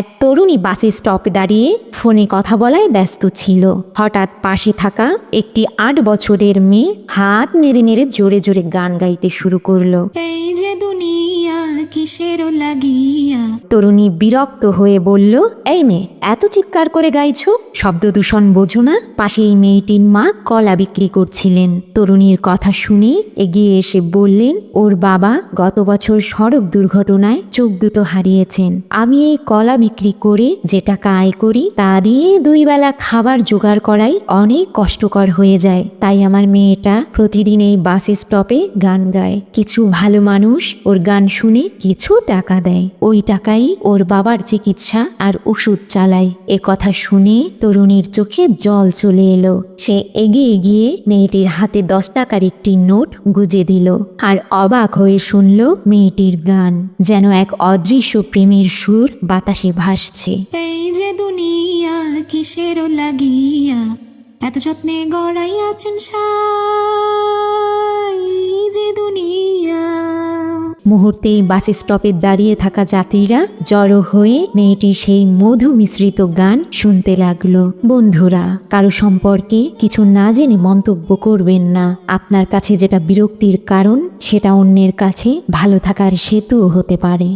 এক তরুণী বাসে স্টপ দাঁড়িয়ে ফোনে কথা বলায় ব্যস্ত ছিল। হঠাৎ পাশে থাকা একটি আট বছরের মেয়ে হাত নেড়ে নেড়ে জোরে জোরে গান গাইতে শুরু করল। এই কিসের লাগিয়া। তরুণী বিরক্ত হয়ে বলল, এই মেয়ে, এত চিৎকার করে গাইছো? শব্দ দূষণ বোঝো না। পাশে এই মেয়েটির মা কলা বিক্রি করছিলেন। তরুণীর কথা শুনে এগিয়ে এসে বললেন, ওর বাবা গত বছর সড়ক দুর্ঘটনায় চোখ দুটো হারিয়েছেন। আমি এই কলা বিক্রি করে যে টাকা আয় করি, তা দিয়ে দুই বেলা খাবার জোগাড় করাই অনেক কষ্টকর হয়ে যায়। তাই আমার মেয়েটা প্রতিদিন এই বাস স্টপে গান গায়। কিছু ভালো মানুষ ওর গান শুনে কিছু টাকা দেয়। ওই টাকাই ওর বাবার চিকিৎসা আর ওষুধ চালায়। এ কথা শুনে তরুণীর চোখে জল চলে এলো। সে এগিয়ে গিয়ে মেয়েটির হাতে দশ টাকার একটি নোট গুজে দিল আর অবাক হয়ে শুনল মেয়েটির গান। যেন এক অদৃশ্য প্রেমের সুর বাতাসে ভাসছে। এই যে দুনিয়া কিসের লাগিয়া, এত যত্নে গড়াইয়াছেন সাই মুহূর্তেই বাস স্টপে দাঁড়িয়ে থাকা যাত্রীরা জড়ো হয়ে মেয়েটির সেই মধু মিশ্রিত গান শুনতে লাগল। বন্ধুরা, কারও সম্পর্কে কিছু না জেনে মন্তব্য করবেন না। আপনার কাছে যেটা বিরক্তির কারণ, সেটা অন্যের কাছে ভালো থাকার সেতুও হতে পারে।